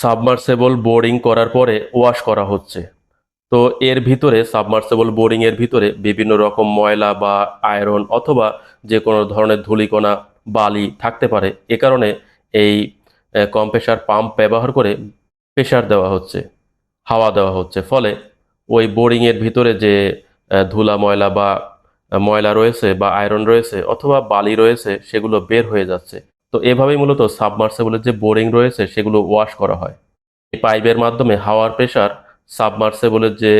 Submersible boring করার পরে wash করা হচ্ছে। তো এর ভিতরে, সাবমার্সেবল বোরিং এর ভিতরে বিভিন্ন রকম ময়লা বা আয়রন অথবা যে কোনো ধরনের ধূলিকণা, বালি থাকতে পারে। এ কারণে এই কম্প্রেসার পাম্প ব্যবহার করে প্রেশার দেওয়া হচ্ছে, হাওয়া দেওয়া হচ্ছে। ফলে ওই বোরিং এর ভিতরে যে ধুলা ময়লা বা ময়লা রয়েছে বা আয়রন রয়েছে অথবা বালি রয়েছে, সেগুলো বের হয়ে যাচ্ছে। তো এভাবেই মূলত সাবমার্সেবলের যে বোরিং রয়েছে সেগুলো ওয়াশ করা হয়। এই পাইপের মাধ্যমে হাওয়ার প্রেশার সাবমার্সেবলের যে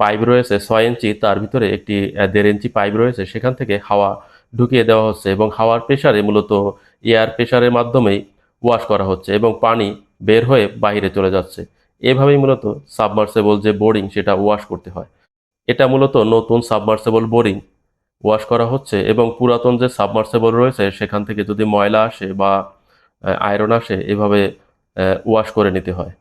পাইপ রয়েছে ছয় ইঞ্চি, তার ভিতরে একটি দেড় ইঞ্চি পাইপ রয়েছে, সেখান থেকে হাওয়া ঢুকিয়ে দেওয়া হচ্ছে এবং হাওয়ার প্রেশারে মূলত এয়ার প্রেশারের মাধ্যমেই ওয়াশ করা হচ্ছে এবং পানি বের হয়ে বাইরে চলে যাচ্ছে। এভাবেই মূলত সাবমার্সেবল যে বোরিং সেটা ওয়াশ করতে হয়। এটা মূলত নতুন সাবমার্সেবল বোরিং ওয়াশ করা হচ্ছে এবং পুরাতন যে সাবমার্সেবল রয়েছে, সেখান থেকে যদি ময়লা আসে বা আয়রন আসে, এভাবে ওয়াশ করে নিতে হয়।